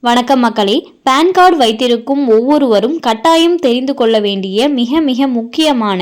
வணக்கம் மக்களே. Pan card வைத்திருக்கும் ஒவ்வொருவரும் கட்டாயம் தெரிந்து கொள்ள வேண்டிய மிக மிக முக்கியமான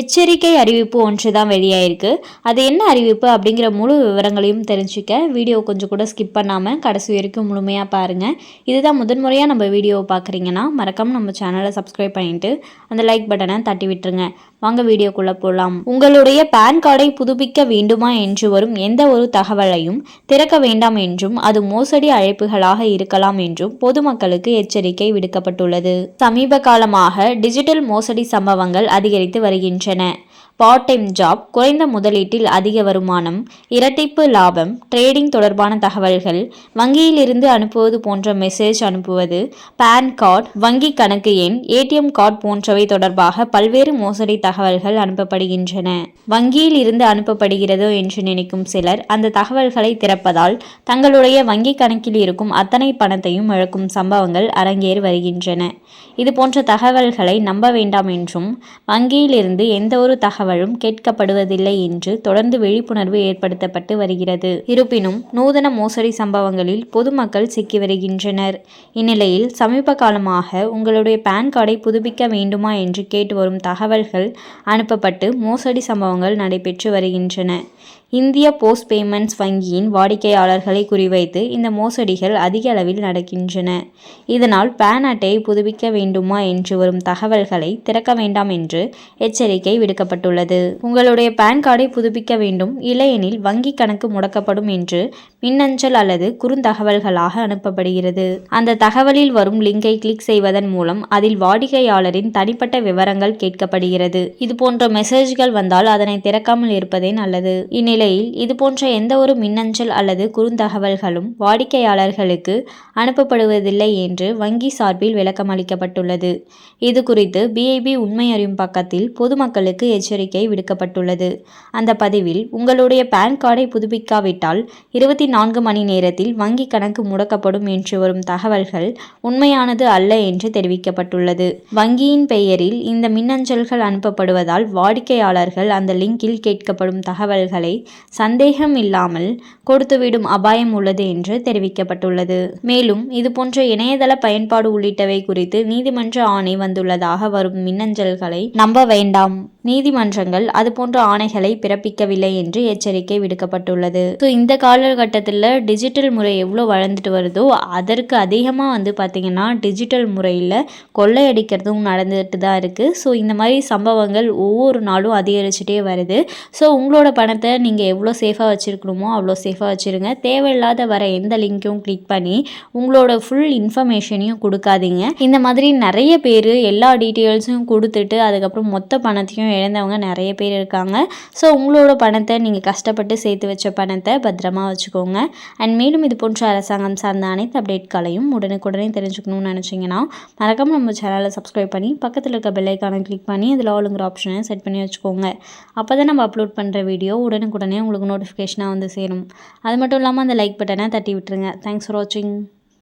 எச்சரிக்கை அறிவிப்பு ஒன்று தான் வெளியாயிருக்கு. அது என்ன அறிவிப்பு அப்படிங்கிற முழு விவரங்களையும் தெரிஞ்சுக்க வீடியோ கொஞ்சம் கூட ஸ்கிப் பண்ணாமல் கடைசி வரைக்கும் முழுமையாக பாருங்கள் இதுதான் முதன்முறையாக நம்ம வீடியோவை பார்க்குறீங்கன்னா மறக்காமல் நம்ம சேனலை சப்ஸ்கிரைப் பண்ணிவிட்டு அந்த லைக் பட்டனை தட்டி விட்டுருங்க. வாங்க வீடியோக்குள்ளே போகலாம் உங்களுடைய பேன் கார்டை புதுப்பிக்க வேண்டுமா என்று வரும் எந்த ஒரு தகவலையும் திறக்க வேண்டாம் என்றும் அது மோசடி அழைப்புகளாக இருக்கலாம் என்றும் பொதுமக்களுக்கு எச்சரிக்கை விடுக்கப்பட்டுள்ளது. சமீப காலமாக டிஜிட்டல் மோசடி சம்பவங்கள் அதிகரித்து வருகின்றன. பார்ட் டைம் ஜாப் குறைந்த முதலீட்டில் அதிக வருமானம் இரட்டிப்பு லாபம் ட்ரேடிங் தொடர்பான தகவல்கள் வங்கியிலிருந்து அனுப்புவது போன்ற மெசேஜ் அனுப்புவது பேன் கார்டு வங்கி கணக்கு எண் ஏடிஎம் கார்டு போன்றவை தொடர்பாக பல்வேறு மோசடி தகவல்கள் அனுப்பப்படுகின்றன. வங்கியில் இருந்து அனுப்பப்படுகிறதோ என்று நினைக்கும் சிலர் அந்த தகவல்களை திறப்பதால் தங்களுடைய வங்கி கணக்கில் இருக்கும் அத்தனை பணத்தையும் இழக்கும் சம்பவங்கள் அரங்கேறி வருகின்றன. இது போன்ற தகவல்களை நம்ப வேண்டாம் என்றும் வங்கியிலிருந்து எந்த ஒரு அவளும் கேட்கப்படுவதில்லை என்று தொடர்ந்து விழிப்புணர்வு ஏற்படுத்தப்பட்டு வருகிறது. இருப்பினும் நூதன மோசடி சம்பவங்களில் பொதுமக்கள் சிக்கி வருகின்றனர். இந்நிலையில் சமீப காலமாக உங்களுடைய பேன் கார்டை புதுப்பிக்க வேண்டுமா என்று கேட்டு வரும் தகவல்கள் அனுப்பப்பட்டு மோசடி சம்பவங்கள் நடைபெற்று வருகின்றன. இந்திய போஸ்ட் பேமெண்ட்ஸ் வங்கியின் வாடிக்கையாளர்களை குறிவைத்து இந்த மோசடிகள் அதிக அளவில் நடக்கின்றன. இதனால் பேன் அட்டையை புதுப்பிக்க வேண்டுமா என்று வரும் தகவல்களை திறக்க வேண்டாம் என்று எச்சரிக்கை விடுக்கப்பட்டுள்ளது. உங்களுடைய பேன் கார்டை புதுப்பிக்க வேண்டும். இல்லையெனில் வங்கி கணக்கு முடக்கப்படும் என்று மின்னஞ்சல் அல்லது குறுந்தகவல்களாக அனுப்பப்படுகிறது. அந்த தகவலில் வரும் லிங்கை கிளிக் செய்வதன் மூலம் அதில் வாடிக்கையாளரின் தனிப்பட்ட விவரங்கள் கேட்கப்படுகிறது. இது போன்ற மெசேஜ்கள் வந்தால் அதனை திறக்காமல் இருப்பதே நல்லது. இந்நிலையில் இந்நிலையில் இதுபோன்ற எந்த ஒரு மின்னஞ்சல் அல்லது குறுந்தகவல்களும் வாடிக்கையாளர்களுக்கு அனுப்பப்படுவதில்லை என்று வங்கி சார்பில் விளக்கம் அளிக்கப்பட்டுள்ளது இது குறித்து பிஐபி உண்மை அறியும் பக்கத்தில் பொதுமக்களுக்கு எச்சரிக்கை விடுக்கப்பட்டுள்ளது. அந்த பதிவில் உங்களுடைய பேன் கார்டை புதுப்பிக்காவிட்டால் இருபத்தி நான்கு மணி நேரத்தில் வங்கி கணக்கு முடக்கப்படும் என்று வரும் தகவல்கள் உண்மையானது அல்ல என்று தெரிவிக்கப்பட்டுள்ளது. வங்கியின் பெயரில் இந்த மின்னஞ்சல்கள் அனுப்பப்படுவதால் வாடிக்கையாளர்கள் அந்த லிங்கில் கேட்கப்படும் தகவல்களை சந்தேகம் இல்லாமல் கொடுத்துவிடும் அபாயம் உள்ளது என்று தெரிவிக்கப்பட்டுள்ளது. மேலும் இதுபோன்ற இணையதள பயன்பாடு உள்ளிட்டவை குறித்து நீதிமன்ற ஆணை வந்துள்ளதாக வரும் மின்னஞ்சல்களை நம்ப வேண்டாம். நீதிமன்ற நீதிமன்றங்கள் அதுபோன்ற ஆணைகளை பிறப்பிக்கவில்லை என்று எச்சரிக்கை விடுக்கப்பட்டுள்ளது. ஸோ இந்த காலகட்டத்தில் டிஜிட்டல் முறை எவ்வளோ வளர்ந்துட்டு வருதோ அதற்கு அதிகமாக வந்து பார்த்திங்கன்னா டிஜிட்டல் முறையில் கொள்ளையடிக்கிறதும் நடந்துட்டு தான் இருக்குது ஸோ இந்த மாதிரி சம்பவங்கள் ஒவ்வொரு நாளும் அதிகரிச்சுட்டே வருது. ஸோ உங்களோட பணத்தை நீங்கள் எவ்வளோ சேஃபாக வச்சுருக்கணுமோ அவ்வளோ சேஃபாக வச்சுருங்க. தேவையில்லாத வர எந்த லிங்க்கும் கிளிக் பண்ணி உங்களோட ஃபுல் இன்ஃபர்மேஷனையும் கொடுக்காதீங்க. இந்த மாதிரி நிறைய பேர் எல்லா டீட்டெயில்ஸும் கொடுத்துட்டு அதுக்கப்புறம் மொத்த பணத்தையும் இழந்தவங்க நிறைய பேர் இருக்காங்க. ஸோ உங்களோட பணத்தை நீங்கள் கஷ்டப்பட்டு சேர்த்து வச்ச பணத்தை பத்திரமா வச்சுக்கோங்க. அண்ட் மேலும் இது போன்ற அரசாங்கம் சார்ந்த அனைத்து அப்டேட்களையும் உடனுக்குடனே தெரிஞ்சுக்கணும்னு நினச்சிங்கன்னா மறக்காமல் நம்ம சேனலை சப்ஸ்கிரைப் பண்ணி பக்கத்தில் இருக்க பெல்லைக்கான கிளிக் பண்ணி அதில் ஆளுங்கிற ஆப்ஷனை செட் பண்ணி வச்சுக்கோங்க. அப்போ தான் நம்ம அப்லோட் பண்ணுற வீடியோ உடனுக்குடனே உங்களுக்கு நோட்டிஃபிகேஷனாக வந்து சேரும். அது மட்டும் இல்லாமல் அந்த லைக் பட்டனை தட்டி விட்டுருங்க. தேங்க்ஸ் ஃபார் வாட்சிங்